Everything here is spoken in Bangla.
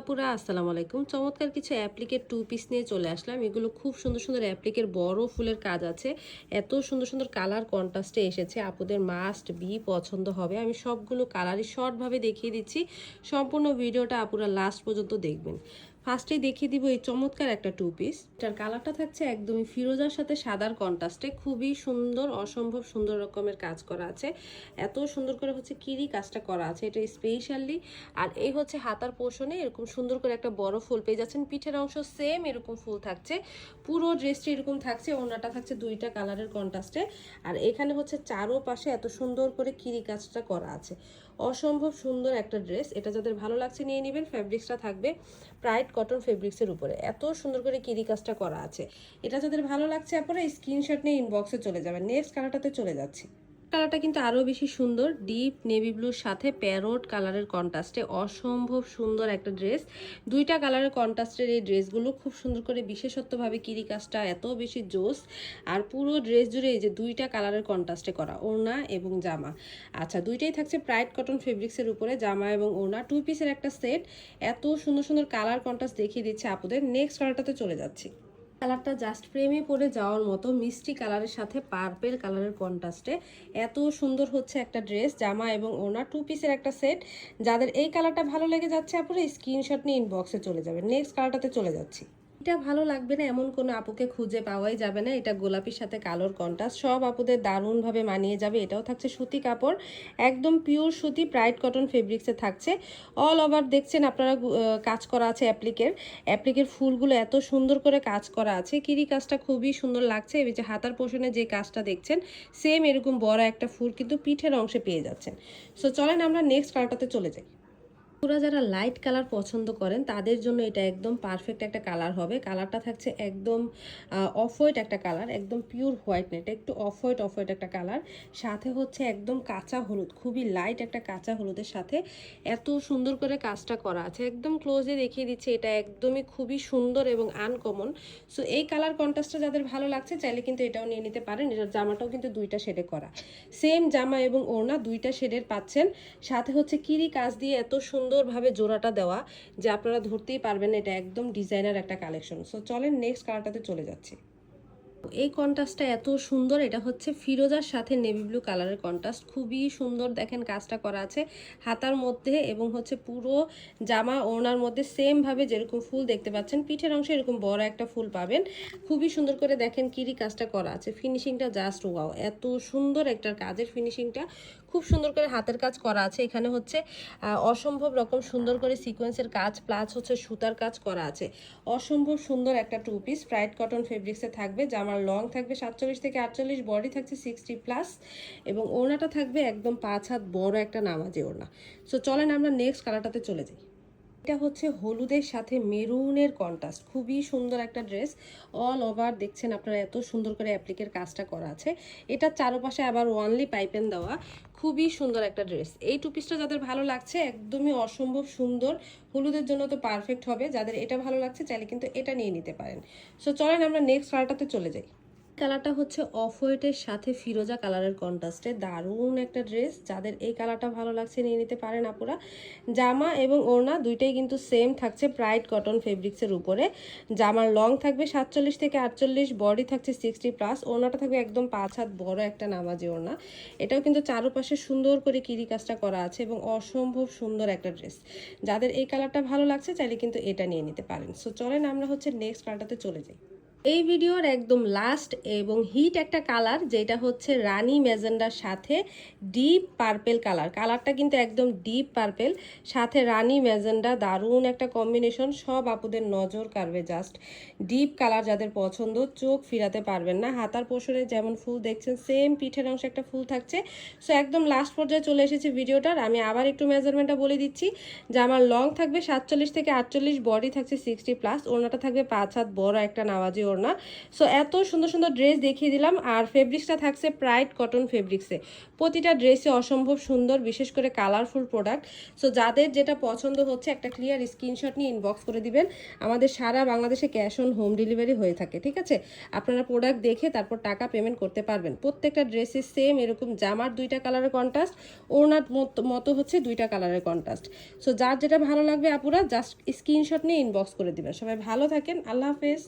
আপুরা, আসসালামু আলাইকুম। চমৎকার কিছু অ্যাপ্লিকের টু পিস নিয়ে চলে আসলাম। এগুলো খুব সুন্দর সুন্দর অ্যাপ্লিকের বড় ফুলের কাজ আছে। এত সুন্দর সুন্দর কালার কন্ট্রাস্টে এসেছে। আপুদের মাস্ট বি পছন্দ হবে। আমি সবগুলো কালারই শর্টভাবে দেখিয়ে দিচ্ছি। সম্পূর্ণ ভিডিওটা আপুরা লাস্ট পর্যন্ত দেখবেন। ফার্স্টেই দেখিয়ে দিব এই চমৎকার একটা টু পিস এটার কালারটা থাকছে একদমই ফিরোজার সাথে সাদার কন্ট্রাস্টে খুবই সুন্দর, অসম্ভব সুন্দর রকমের কাজ করা আছে। এত সুন্দর করে হচ্ছে কিরি কাজটা করা আছে এটা স্পেশালি আর এই হচ্ছে হাতার পোষণে এরকম সুন্দর করে একটা বড় ফুল পেয়ে যাচ্ছেন। পিঠের অংশ সেম এরকম ফুল থাকছে। পুরো ড্রেসটি এরকম থাকছে ওনাটা থাকছে দুইটা কালারের কন্ট্রাস্টে আর এখানে হচ্ছে চারো পাশে এত সুন্দর করে কিরি কাজটা করা আছে। অসম্ভব সুন্দর একটা ড্রেস এটা যাদের ভালো লাগছে নিয়ে নেবেন ফ্যাব্রিক্সটা থাকবে। প্রাইড কটন ফেব্রিক্সের উপরে। এত সুন্দর করে কিরি কাজটা করা আছে। এটা যাদের ভালো লাগছে, আপনারা স্ক্রিনশট নিয়ে ইনবক্সে চলে যাবেন। নেক্সট কালারটাতে চলে যাচ্ছি। কালারটা কিন্তু আরও বেশি সুন্দর। ডিপ নেভি ব্লুর সাথে প্যারোট কালারের কন্ট্রাস্টে অসম্ভব সুন্দর একটা ড্রেস। দুইটা কালারের কন্ট্রাস্টের এই ড্রেসগুলো খুব সুন্দর করে বিশেষত্বভাবে কিরি কাজটা এত বেশি জোস। আর পুরো ড্রেস জুড়ে এই যে দুইটা কালারের কন্ট্রাস্টে করা ওড়না এবং জামা। আচ্ছা দুইটাই থাকছে প্রাইড কটন ফেব্রিক্সের উপরে, জামা এবং ওড়না। টু পিসের একটা সেট। এত সুন্দর সুন্দর কালার কন্ট্রাস্ট দেখিয়ে দিচ্ছে আপুদের। নেক্সট কালারটাতে চলে যাচ্ছি। কালারটা জাস্ট প্রেমে পড়ে যাওয়ার মতো মিষ্টি কালারের সাথে পার্পেল কালারের কন্ট্রাস্টে এত সুন্দর হচ্ছে একটা ড্রেস জামা এবং ওনা টু পিসের একটা সেট যাদের এই কালারটা ভালো লেগে যাচ্ছে আপনারা স্ক্রিনশট নিয়ে ইনবক্সে চলে যাবেন। নেক্সট কালারটাতে চলে যাচ্ছি। এটা ভালো লাগবে না, এমন কোনো আপুকে খুঁজে পাওয়াই যাবে না। এটা গোলাপির সাথে কালোর কন্ট্রাস্ট। সব আপুদের দারুণভাবে মানিয়ে যাবে। এটাও থাকছে সুতি কাপড়। একদম পিওর সুতি প্রাইড কটন ফেব্রিক্সে থাকছে। অল ওভার দেখছেন আপনারা কাজ করা আছে অ্যাপ্লিকের অ্যাপ্লিকের ফুলগুলো এত সুন্দর করে কাজ করা আছে। কিরি কাজটা খুবই সুন্দর লাগছে। এই যে হাতার পোষণে যে কাজটা দেখছেন সেম এরকম বড় একটা ফুল কিন্তু পিঠের অংশে পেয়ে যাচ্ছেন। সো চলেন আমরা নেক্সট কালারটাতে চলে যাই। পুরা যারা লাইট কালার পছন্দ করেন, তাদের জন্য এটা একদম পারফেক্ট একটা কালার হবে। কালারটা থাকছে একদম অফ হোয়াইট একটা কালার একদম পিওর হোয়াইট না এটা একটু অফ হোয়াইট অফ হোয়াইট একটা কালার সাথে হচ্ছে একদম কাঁচা হলুদ, খুবই লাইট একটা কাঁচা হলুদের সাথে। এত সুন্দর করে কাজটা করা আছে। একদম ক্লোজে দেখিয়ে দিচ্ছে, এটা একদমই খুবই সুন্দর এবং আনকমন সো এই কালার কন্ট্রাস্টটা যাদের ভালো লাগছে, চাইলে কিন্তু এটাও নিয়ে নিতে পারেন। এটার জামাটাও কিন্তু দুইটা শেডে করা। সেম জামা এবং ওড়না দুইটা শেডের পাচ্ছেন। সাথে হচ্ছে কিরি কাজ দিয়ে এত সুন্দরভাবে জোড়াটা দেওয়া, যে আপনারা ধরতেই পারবেন এটা একদম ডিজাইনার একটা কালেকশন সো চলেন নেক্সট কালারটাতে চলে যাচ্ছি। এই কন্ট্রাস্টটা এত সুন্দর, এটা হচ্ছে ফিরোজার সাথে নেভি ব্লু কালারের কন্ট্রাস্ট খুবই সুন্দর দেখেন কাজটা করা আছে হাতার মধ্যে এবং হচ্ছে পুরো জামা ওড়নার মধ্যে সেমভাবে যেরকম ফুল দেখতে পাচ্ছেন, পিঠের অংশে এরকম বড় একটা ফুল পাবেন। খুবই সুন্দর করে দেখেন কিরি কাজটা করা আছে। ফিনিশিংটা জাস্ট ওয়াও এত সুন্দর একটা কাজের ফিনিশিংটা খুব সুন্দর করে হাতের কাজ করা আছে, এখানে হচ্ছে অসম্ভব রকম সুন্দর করে সিকোয়েন্সের কাজ প্লাস হচ্ছে সুতার কাজ করা আছে। অসম্ভব সুন্দর একটা টু পিস ফ্রাইড কটন ফেব্রিক্সে থাকবে জামার লং থাকবে সাতচল্লিশ থেকে আটচল্লিশ বডি থাকছে সিক্সটি প্লাস এবং ওড়নাটা থাকবে একদম পাঁচ হাত বড় একটা নামাজে ওড়না। সো চলেন আমরা নেক্সট কালারটাতে চলে যাই। এটা হচ্ছে হলুদের সাথে মেরুনের কন্ট্রাস্ট খুবই সুন্দর একটা ড্রেস অল ওভার দেখছেন আপনারা এত সুন্দর করে অ্যাপ্লিকের কাজটা করা আছে। এটা চারপাশে আবার ওয়ানলি পাইপেন দেওয়া। খুবই সুন্দর একটা ড্রেস। এই টু পিসটা যাদের ভালো লাগছে, একদমই অসম্ভব সুন্দর। হলুদের জন্য তো পারফেক্ট হবে। যাদের এটা ভালো লাগছে, চাইলে কিন্তু এটা নিয়ে নিতে পারেন। সো চলেন আমরা নেক্সট কালারটাতে চলে যাই। কালারটা হচ্ছে অফ হোয়াইটের সাথে ফিরোজা কালারের কন্ট্রাস্টে। দারুণ একটা ড্রেস। যাদের এই কালারটা ভালো লাগছে নিয়ে নিতে পারেন আপুরা। জামা এবং ওড়না দুইটাই কিন্তু সেম থাকছে প্রাইড কটন ফেব্রিক্সের উপরে। জামার লং থাকবে সাতচল্লিশ থেকে আটচল্লিশ বডি থাকছে সিক্সটি প্লাস ওড়নাটা থাকবে একদম পাঁচ হাত বড় একটা নামাজি ওড়না। এটাও কিন্তু চারপাশে সুন্দর করে কিরি কাজটা করা আছে এবং অসম্ভব সুন্দর একটা ড্রেস। যাদের এই কালারটা ভালো লাগছে চাইলে কিন্তু এটা নিয়ে নিতে পারেন। সো চলেন আমরা হচ্ছে নেক্সট কালারটাতে চলে যাই। এই ভিডিওর একদম লাস্ট এবং হিট একটা কালার যেটা হচ্ছে রানী ম্যাজেন্ডার সাথে ডিপ পার্পেল কালার কালারটা কিন্তু একদম ডিপ পার্পেল সাথে রানী ম্যাজেন্ডা দারুণ একটা কম্বিনেশন সব আপুদের নজর কাড়বে জাস্ট ডিপ কালার যাদের পছন্দ, চোখ ফিরাতে পারবেন না। হাতার পোষণে যেমন ফুল দেখছেন সেম পিঠের অংশে একটা ফুল থাকছে। সো একদম লাস্ট পর্যায়ে চলে এসেছে ভিডিওটার। আমি আবার একটু মেজারমেন্টটা বলে দিচ্ছি। যে আমার লং থাকবে সাতচল্লিশ থেকে আটচল্লিশ বডি থাকছে সিক্সটি প্লাস ওড়নাটা থাকবে পাঁচ হাত বড় একটা নামাজি ওড়না সো এত সুন্দর সুন্দর ড্রেস দেখিয়ে দিলাম। আর ফেব্রিক্সটা থাকছে প্রাইড কটন ফেব্রিক্সে প্রতিটা ড্রেসে অসম্ভব সুন্দর, বিশেষ করে কালারফুল প্রোডাক্ট সো যাদের যেটা পছন্দ হচ্ছে, একটা ক্লিয়ার স্ক্রিনশট নিয়ে ইনবক্স করে দিবেন। আমাদের সারা বাংলাদেশে ক্যাশ অন হোম ডেলিভারি হয়ে থাকে, ঠিক আছে? আপনারা প্রোডাক্ট দেখে তারপর টাকা পেমেন্ট করতে পারবেন। প্রত্যেকটা ড্রেসের সেম এরকম জামার দুইটা কালারের কন্ট্রাস্ট ওনার মতো হচ্ছে দুইটা কালারের কন্ট্রাস্ট সো যার যেটা ভালো লাগবে আপুরা জাস্ট স্ক্রিনশট নিয়ে ইনবক্স করে দিবেন। সবাই ভালো থাকেন। আল্লাহ হাফেজ।